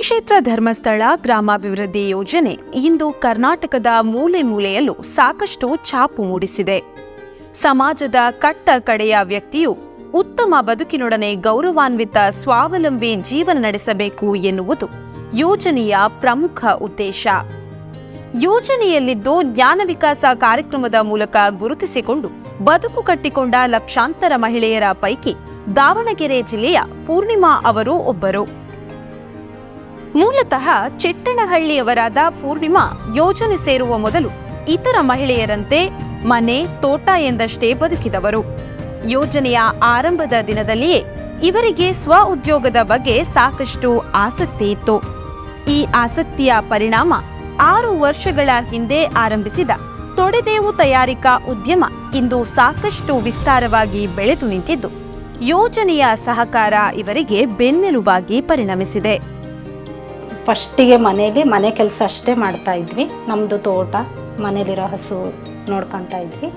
ಕ್ಷೇತ್ರ ಧರ್ಮಸ್ಥಳ ಗ್ರಾಮಾಭಿವೃದ್ಧಿ ಯೋಜನೆ ಇಂದು ಕರ್ನಾಟಕದ ಮೂಲೆ ಮೂಲೆಯಲ್ಲೂ ಸಾಕಷ್ಟು ಛಾಪು ಮೂಡಿಸಿದೆ. ಸಮಾಜದ ಕಟ್ಟ ಕಡೆಯ ವ್ಯಕ್ತಿಯು ಉತ್ತಮ ಬದುಕಿನೊಡನೆ ಗೌರವಾನ್ವಿತ, ಸ್ವಾವಲಂಬಿ ಜೀವನ ನಡೆಸಬೇಕು ಎನ್ನುವುದು ಯೋಜನೆಯ ಪ್ರಮುಖ ಉದ್ದೇಶ. ಯೋಜನೆಯಲ್ಲಿದ್ದು ಜ್ಞಾನ ವಿಕಾಸ ಕಾರ್ಯಕ್ರಮದ ಮೂಲಕ ಗುರುತಿಸಿಕೊಂಡು ಬದುಕು ಕಟ್ಟಿಕೊಂಡ ಲಕ್ಷಾಂತರ ಮಹಿಳೆಯರ ಪೈಕಿ ದಾವಣಗೆರೆ ಜಿಲ್ಲೆಯ ಪೂರ್ಣಿಮಾ ಅವರು ಒಬ್ಬರು. ಮೂಲತಃ ಚೆಟ್ಟಣಹಳ್ಳಿಯವರಾದ ಪೂರ್ಣಿಮಾ ಯೋಜನೆ ಸೇರುವ ಮೊದಲು ಇತರ ಮಹಿಳೆಯರಂತೆ ಮನೆ, ತೋಟ ಎಂದಷ್ಟೇ ಬದುಕಿದವರು. ಯೋಜನೆಯ ಆರಂಭದ ದಿನದಲ್ಲಿಯೇ ಇವರಿಗೆ ಸ್ವ ಉದ್ಯೋಗದ ಬಗ್ಗೆ ಸಾಕಷ್ಟು ಆಸಕ್ತಿ ಇತ್ತು. ಈ ಆಸಕ್ತಿಯ ಪರಿಣಾಮ ಆರು ವರ್ಷಗಳ ಹಿಂದೆ ಆರಂಭಿಸಿದ ತೊಡೆದೇವು ತಯಾರಿಕಾ ಉದ್ಯಮ ಇಂದು ಸಾಕಷ್ಟು ವಿಸ್ತಾರವಾಗಿ ಬೆಳೆದು ನಿಂತಿದ್ದು, ಯೋಜನೆಯ ಸಹಕಾರ ಇವರಿಗೆ ಬೆನ್ನೆಲುಬಾಗಿ ಪರಿಣಮಿಸಿದೆ. ಫಸ್ಟಿಗೆ ಮನೇಲಿ ಮನೆ ಕೆಲಸ ಅಷ್ಟೇ ಮಾಡ್ತಾ ಇದ್ವಿ. ನಮ್ಮದು ತೋಟ, ಮನೇಲಿರೋ ಹಸು ನೋಡ್ಕೊತಾ ಇದ್ವಿ.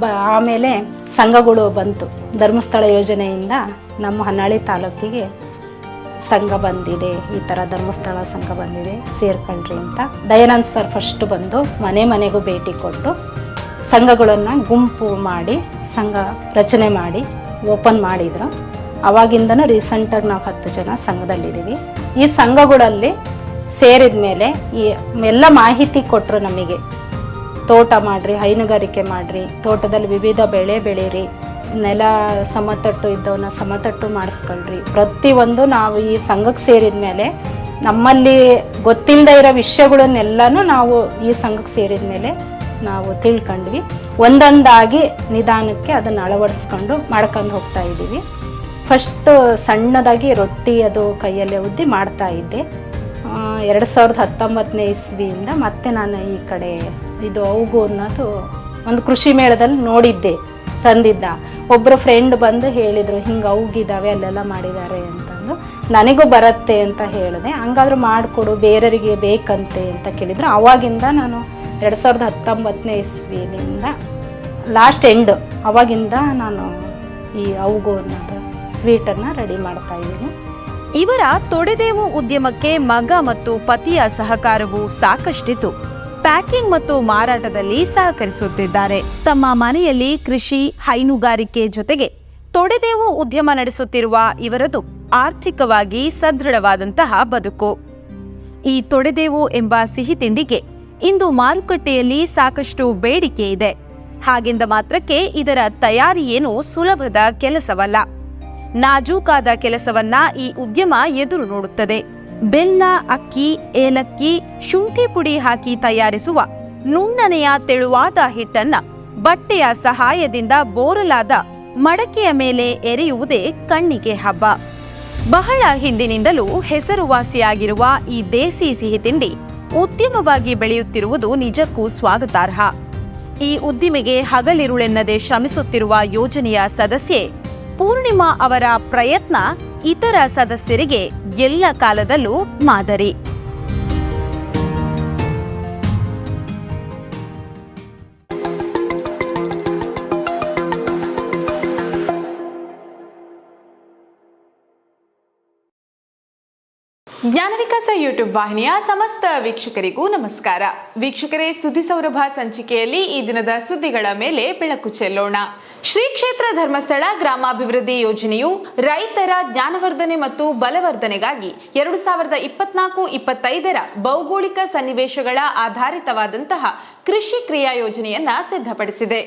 ಬ, ಆಮೇಲೆ ಸಂಘಗಳು ಬಂತು. ಧರ್ಮಸ್ಥಳ ಯೋಜನೆಯಿಂದ ನಮ್ಮ ಹೊನ್ನಾಳಿ ತಾಲೂಕಿಗೆ ಸಂಘ ಬಂದಿದೆ. ಈ ಥರ ಧರ್ಮಸ್ಥಳ ಸಂಘ ಬಂದಿದೆ ಸೇರ್ಕೊಳ್ರಿ ಅಂತ. ದಯಾನಂದ್ ಸರ್ ಫಸ್ಟ್ ಬಂದು ಮನೆ ಮನೆಗೂ ಭೇಟಿ ಕೊಟ್ಟು ಸಂಘಗಳನ್ನು ಗುಂಪು ಮಾಡಿ, ಸಂಘ ರಚನೆ ಮಾಡಿ ಓಪನ್ ಮಾಡಿದ್ರು. ಅವಾಗಿಂದನೂ ರೀಸೆಂಟಾಗಿ ನಾವು ಹತ್ತು ಜನ ಸಂಘದಲ್ಲಿದ್ದೀವಿ. ಈ ಸಂಘಗಳಲ್ಲಿ ಸೇರಿದ ಮೇಲೆ ಈ ಎಲ್ಲ ಮಾಹಿತಿ ಕೊಟ್ಟರು ನಮಗೆ. ತೋಟ ಮಾಡಿರಿ, ಹೈನುಗಾರಿಕೆ ಮಾಡಿರಿ, ತೋಟದಲ್ಲಿ ವಿವಿಧ ಬೆಳೆ ಬೆಳೀರಿ, ನೆಲ ಸಮತಟ್ಟು ಇದ್ದವನ್ನ ಸಮತಟ್ಟು ಮಾಡಿಸ್ಕೊಳ್ರಿ. ಪ್ರತಿಯೊಂದು ನಾವು ಈ ಸಂಘಕ್ಕೆ ಸೇರಿದ ಮೇಲೆ ನಮ್ಮಲ್ಲಿ ಗೊತ್ತಿಲ್ಲದೆ ಇರೋ ವಿಷಯಗಳನ್ನೆಲ್ಲನೂ ನಾವು ಈ ಸಂಘಕ್ಕೆ ಸೇರಿದ ಮೇಲೆ ನಾವು ತಿಳ್ಕೊಂಡ್ವಿ. ಒಂದೊಂದಾಗಿ ನಿಧಾನಕ್ಕೆ ಅದನ್ನು ಅಳವಡಿಸ್ಕೊಂಡು ಮಾಡ್ಕೊಂಡು ಹೋಗ್ತಾ ಇದ್ದೀವಿ. ಫಸ್ಟ್ ಸಣ್ಣದಾಗಿ ರೊಟ್ಟಿ ಅದು ಕೈಯಲ್ಲೇ ಉದ್ದಿ ಮಾಡ್ತಾ ಇದ್ದೆ. ಎರಡು ಸಾವಿರದ ಹತ್ತೊಂಬತ್ತನೇ ಇಸ್ವಿಯಿಂದ ಮತ್ತೆ ನಾನು ಈ ಕಡೆ ಇದು ಅವುಗು ಅನ್ನೋದು ಒಂದು ಕೃಷಿ ಮೇಳದಲ್ಲಿ ನೋಡಿದ್ದೆ, ತಂದಿದ್ದ. ಒಬ್ಬರು ಫ್ರೆಂಡ್ ಬಂದು ಹೇಳಿದರು, ಹಿಂಗೆ ಅವಗಿದ್ದಾವೆ ಅಲ್ಲೆಲ್ಲ ಮಾಡಿದ್ದಾರೆ ಅಂತಂದು. ನನಗೂ ಬರುತ್ತೆ ಅಂತ ಹೇಳಿದೆ. ಹಂಗಾದ್ರೂ ಮಾಡಿಕೊಡು, ಬೇರೆಯವರಿಗೆ ಬೇಕಂತೆ ಅಂತ ಕೇಳಿದ್ರು. ಅವಾಗಿಂದ ನಾನು ಎರಡು ಸಾವಿರದ ಹತ್ತೊಂಬತ್ತನೇ ಇಸ್ವಿಯಿಂದ ಲಾಸ್ಟ್ ಎಂಡ್ ಅವಾಗಿಂದ ನಾನು ಈ ಅವುಗು ಅನ್ನೋದು ಸ್ವೀಟನ್ನು ರೆಡಿ ಮಾಡ್ತಾ ಇದ್ದೀನಿ. ಇವರ ತೊಡೆದೇವು ಉದ್ಯಮಕ್ಕೆ ಮಗ ಮತ್ತು ಪತಿಯ ಸಹಕಾರವು ಸಾಕಷ್ಟಿತು ಪ್ಯಾಕಿಂಗ್ ಮತ್ತು ಮಾರಾಟದಲ್ಲಿ ಸಹಕರಿಸುತ್ತಿದ್ದಾರೆ. ತಮ್ಮ ಮನೆಯಲ್ಲಿ ಕೃಷಿ, ಹೈನುಗಾರಿಕೆ ಜೊತೆಗೆ ತೊಡೆದೇವು ಉದ್ಯಮ ನಡೆಸುತ್ತಿರುವ ಇವರದು ಆರ್ಥಿಕವಾಗಿ ಸದೃಢವಾದಂತಹ ಬದುಕು. ಈ ತೊಡೆದೇವು ಎಂಬ ಸಿಹಿ ತಿಂಡಿಗೆ ಇಂದು ಮಾರುಕಟ್ಟೆಯಲ್ಲಿ ಸಾಕಷ್ಟು ಬೇಡಿಕೆ ಇದೆ. ಹಾಗೆಂದ ಮಾತ್ರಕ್ಕೆ ಇದರ ತಯಾರಿ ಏನು ಸುಲಭದ ಕೆಲಸವಲ್ಲ. ನಾಜೂಕಾದ ಕೆಲಸವನ್ನ ಈ ಉದ್ಯಮ ಎದುರು ನೋಡುತ್ತದೆ. ಬೆಲ್ಲ, ಅಕ್ಕಿ, ಏಲಕ್ಕಿ, ಶುಂಠಿ ಪುಡಿ ಹಾಕಿ ತಯಾರಿಸುವ ನುಣ್ಣನೆಯ ತೆಳುವಾದ ಹಿಟ್ಟನ್ನ ಬಟ್ಟೆಯ ಸಹಾಯದಿಂದ ಬೋರಲಾದ ಮಡಕೆಯ ಮೇಲೆ ಎರೆಯುವುದೇ ಕಣ್ಣಿಗೆ ಹಬ್ಬ. ಬಹಳ ಹಿಂದಿನಿಂದಲೂ ಹೆಸರುವಾಸಿಯಾಗಿರುವ ಈ ದೇಸಿ ಸಿಹಿ ತಿಂಡಿ ಉದ್ಯಮವಾಗಿ ಬೆಳೆಯುತ್ತಿರುವುದು ನಿಜಕ್ಕೂ ಸ್ವಾಗತಾರ್ಹ. ಈ ಉದ್ದಿಮೆಗೆ ಹಗಲಿರುಳೆನ್ನದೆ ಶ್ರಮಿಸುತ್ತಿರುವ ಯೋಜನೆಯ ಸದಸ್ಯೆ ಪೂರ್ಣಿಮಾ ಅವರ ಪ್ರಯತ್ನ ಇತರ ಸದಸ್ಯರಿಗೆ ಎಲ್ಲ ಕಾಲದಲ್ಲೂ ಮಾದರಿ. ಜ್ಞಾನ ವಿಕಾಸ ಯೂಟ್ಯೂಬ್ ವಾಹಿನಿಯ ಸಮಸ್ತ ವೀಕ್ಷಕರಿಗೂ ನಮಸ್ಕಾರ. ವೀಕ್ಷಕರೇ, ಸುದ್ದಿ ಸೌರಭ ಸಂಚಿಕೆಯಲ್ಲಿ ಈ ದಿನದ ಸುದ್ದಿಗಳ ಮೇಲೆ ಬೆಳಕು ಚೆಲ್ಲೋಣ. ಶ್ರೀ ಕ್ಷೇತ್ರ ಧರ್ಮಸ್ಥಳ ಗ್ರಾಮಾಭಿವೃದ್ಧಿ ಯೋಜನೆಯು ರೈತರ ಜ್ಞಾನವರ್ಧನೆ ಮತ್ತು ಬಲವರ್ಧನೆಗಾಗಿ ಎರಡು ಸಾವಿರದ ಇಪ್ಪತ್ನಾಲ್ಕು ಇಪ್ಪತ್ತೈದರ ಭೌಗೋಳಿಕ ಸನ್ನಿವೇಶಗಳ ಆಧಾರಿತವಾದಂತಹ ಕೃಷಿ ಕ್ರಿಯಾ ಯೋಜನೆಯನ್ನ ಸಿದ್ಧಪಡಿಸಿದೆ.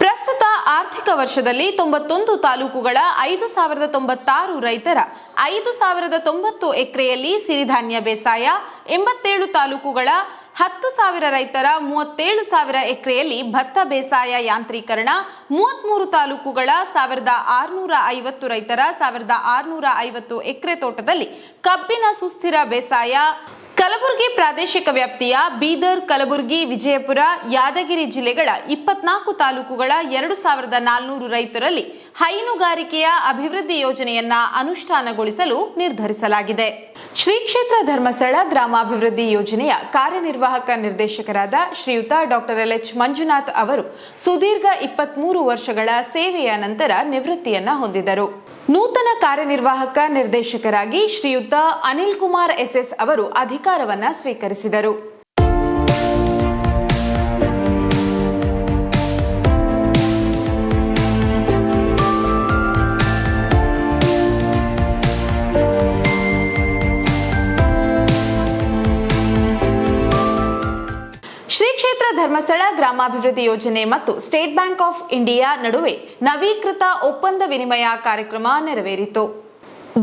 ಪ್ರಸ್ತುತ ಆರ್ಥಿಕ ವರ್ಷದಲ್ಲಿ ತೊಂಬತ್ತೊಂದು ತಾಲೂಕುಗಳ ಐದು ಸಾವಿರದ ತೊಂಬತ್ತಾರು ರೈತರ ಐದು ಸಾವಿರದ ತೊಂಬತ್ತು ಎಕರೆಯಲ್ಲಿ ಸಿರಿಧಾನ್ಯ ಬೇಸಾಯ, ಎಂಬತ್ತೇಳು ತಾಲೂಕುಗಳ ಹತ್ತು ಸಾವಿರ ರೈತರ ಮೂವತ್ತೇಳು ಸಾವಿರ ಎಕರೆಯಲ್ಲಿ ಭತ್ತ ಬೇಸಾಯ ಯಾಂತ್ರೀಕರಣ, ಮೂವತ್ಮೂರು ತಾಲೂಕುಗಳ ಸಾವಿರದ ಆರುನೂರ ಐವತ್ತು ರೈತರ ಸಾವಿರದ ಆರುನೂರ ಐವತ್ತು ಎಕರೆ ತೋಟದಲ್ಲಿ ಕಬ್ಬಿನ ಸುಸ್ಥಿರ ಬೇಸಾಯ, ಕಲಬುರಗಿ ಪ್ರಾದೇಶಿಕ ವ್ಯಾಪ್ತಿಯ ಬೀದರ್, ಕಲಬುರಗಿ, ವಿಜಯಪುರ, ಯಾದಗಿರಿ ಜಿಲ್ಲೆಗಳ ಇಪ್ಪತ್ನಾಲ್ಕು ತಾಲೂಕುಗಳ ಎರಡು ಸಾವಿರದ ನಾಲ್ನೂರು ರೈತರಲ್ಲಿ ಹೈನುಗಾರಿಕೆಯ ಅಭಿವೃದ್ಧಿ ಯೋಜನೆಯನ್ನ ಅನುಷ್ಠಾನಗೊಳಿಸಲು ನಿರ್ಧರಿಸಲಾಗಿದೆ. ಶ್ರೀ ಕ್ಷೇತ್ರ ಧರ್ಮಸ್ಥಳ ಗ್ರಾಮಾಭಿವೃದ್ಧಿ ಯೋಜನೆಯ ಕಾರ್ಯನಿರ್ವಾಹಕ ನಿರ್ದೇಶಕರಾದ ಶ್ರೀಯುತ ಡಾಕ್ಟರ್ ಎಲ್ ಎಚ್ ಮಂಜುನಾಥ್ ಅವರು ಸುದೀರ್ಘ ಇಪ್ಪತ್ಮೂರು ವರ್ಷಗಳ ಸೇವೆಯ ನಂತರ ನಿವೃತ್ತಿಯನ್ನ ಹೊಂದಿದರು. ನೂತನ ಕಾರ್ಯನಿರ್ವಾಹಕ ನಿರ್ದೇಶಕರಾಗಿ ಶ್ರೀಯುತ ಅನಿಲ್ ಕುಮಾರ್ ಎಸ್ಎಸ್ ಅವರು ಅಧಿಕಾರವನ್ನ ಸ್ವೀಕರಿಸಿದರು. ಶ್ರೀ ಕ್ಷೇತ್ರ ಧರ್ಮಸ್ಥಳ ಗ್ರಾಮಾಭಿವೃದ್ಧಿ ಯೋಜನೆ ಮತ್ತು ಸ್ಟೇಟ್ ಬ್ಯಾಂಕ್ ಆಫ್ ಇಂಡಿಯಾ ನಡುವೆ ನವೀಕೃತ ಒಪ್ಪಂದ ವಿನಿಮಯ ಕಾರ್ಯಕ್ರಮ ನೆರವೇರಿತು.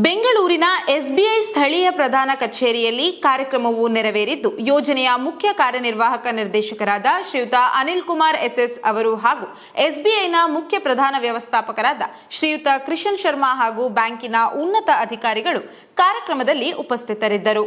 ಬೆಂಗಳೂರಿನ ಎಸ್ಬಿಐ ಸ್ಥಳೀಯ ಪ್ರಧಾನ ಕಚೇರಿಯಲ್ಲಿ ಕಾರ್ಯಕ್ರಮವು ನೆರವೇರಿದ್ದು, ಯೋಜನೆಯ ಮುಖ್ಯ ಕಾರ್ಯನಿರ್ವಾಹಕ ನಿರ್ದೇಶಕರಾದ ಶ್ರೀಯುತ ಅನಿಲ್ ಕುಮಾರ್ ಎಸ್ಎಸ್ ಅವರು ಹಾಗೂ ಎಸ್ಬಿಐನ ಮುಖ್ಯ ಪ್ರಧಾನ ವ್ಯವಸ್ಥಾಪಕರಾದ ಶ್ರೀಯುತ ಕೃಷನ್ ಶರ್ಮಾ ಹಾಗೂ ಬ್ಯಾಂಕಿನ ಉನ್ನತ ಅಧಿಕಾರಿಗಳು ಕಾರ್ಯಕ್ರಮದಲ್ಲಿ ಉಪಸ್ಥಿತರಿದ್ದರು.